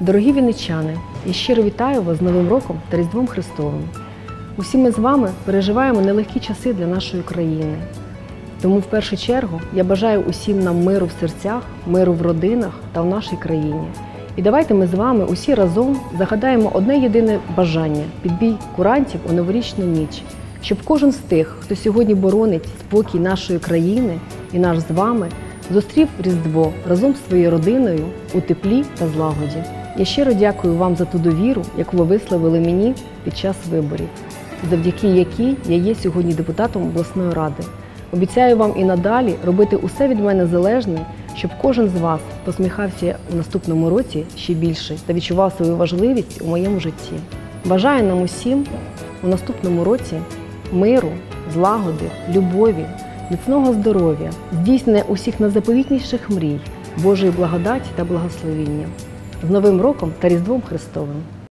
Дорогі вінничани, я щиро вітаю вас з Новим роком та Різдвом Христовим. Усі ми з вами переживаємо нелегкі часи для нашої країни. Тому в першу чергу я бажаю усім нам миру в серцях, миру в родинах та в нашій країні. І давайте ми з вами усі разом загадаємо одне єдине бажання підбій курантів у новорічну ніч, щоб кожен з тих, хто сьогодні боронить спокій нашої країни і наш з вами, зустрів Різдво разом з своєю родиною у теплі та злагоді. Я щиро дякую вам за ту довіру, яку ви висловили мені під час виборів, завдяки якій я є сьогодні депутатом обласної ради. Обіцяю вам і надалі робити усе від мене залежне, щоб кожен з вас посміхався у наступному році ще більше та відчував свою важливість у моєму житті. Бажаю нам усім у наступному році миру, злагоди, любові, міцного здоров'я, здійснення усіх найзаповітніших мрій, Божої благодаті та благословіння. З Новим роком та Різдвом Христовим!